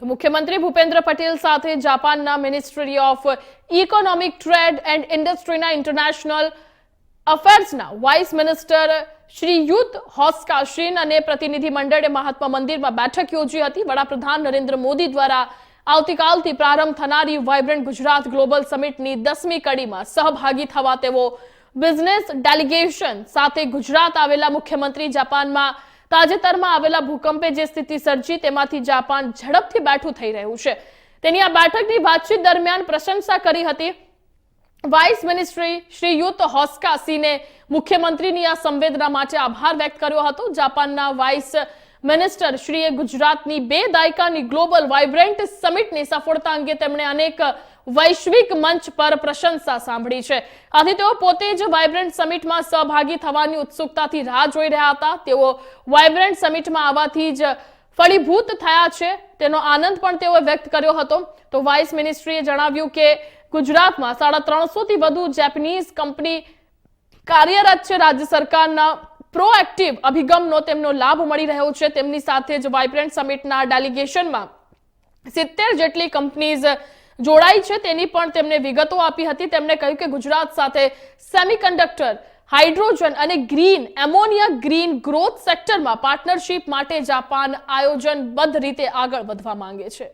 તો મુખ્યમંત્રી ભૂપેન્દ્ર પટેલ સાથે જાપાનના ministry of economic trade and ઇન્ડસ્ટ્રીના international અફેર્સના વાઇસ મિનિસ્ટર શ્રીયુત હોસ્કાશીન અને પ્રતિનિધિ મંડળે મહાત્મા મંદિરમાં બેઠક યોજી હતી. વડાપ્રધાન નરેન્દ્ર મોદી દ્વારા આવતીકાલથી પ્રારંભ થનારી વાઇબ્રન્ટ ગુજરાત ગ્લોબલ સમિટની દસમી કડીમાં સહભાગી થવા તેઓ બિઝનેસ ડેલિગેશન સાથે ગુજરાત આવેલા મુખ્યમંત્રી જાપાનમાં તાજેતરમાં આવેલા ભૂકંપે જે સ્થિતિ સર્જી તેમાંથી જાપાન ઝડપથી બેઠું થઈ રહ્યું છે. તેની આ બેઠકની વાતચીત દરમિયાન પ્રશંસા કરી હતી વાઇસ મિનિસ્ટ્રી શ્રીયુત હોસ્કાસીને મુખ્યમંત્રીની આ સંવેદના માટે આભાર વ્યક્ત કર્યો હતો. જાપાનના વાઇસ મિનિસ્ટર શ્રીએ ગુજરાતની બે દાયકાની ગ્લોબલ વાઇબ્રન્ટ સમિટની સફળતા અંગે તેમણે અનેક વૈશ્વિક મંચ પર પ્રશંસા સાંભળી છે. આથી તેઓ પોતે જ વાઇબ્રન્ટ સમિટમાં સહભાગી થવાની ઉત્સુકતાથી રાહ જોઈ રહ્યા હતા. તેઓ વાઇબ્રન્ટ સમિટમાં આવવાથી જ ફળીભૂત થયા છે. તેનો આનંદ પણ તેઓએ વ્યક્ત કર્યો હતો. તો વાઇસ મિનિસ્ટ્રીએ જણાવ્યું કે ગુજરાતમાં સાડા ત્રણસોથી વધુ જેપનીઝ કંપની કાર્યરત છે. રાજ્ય સરકારના પ્રોએક્ટિવ અભિગમનો તેમનો લાભ મળી રહ્યો છે. તેમની સાથે જ વાઇબ્રન્ટ સમિટના ડેલિગેશનમાં સિત્તેર જેટલી કંપનીઝ જોડાઈ છે. તેની પણ તેમને વિગતો આપી હતી. તેમણે કહ્યું કે ગુજરાત સાથે સેમિકન્ડક્ટર, હાઇડ્રોજન અને ગ્રીન, એમોનિયા ગ્રીન ગ્રોથ સેક્ટરમાં પાર્ટનરશિપ માટે જાપાન આયોજનબદ્ધ રીતે આગળ વધવા માંગે છે.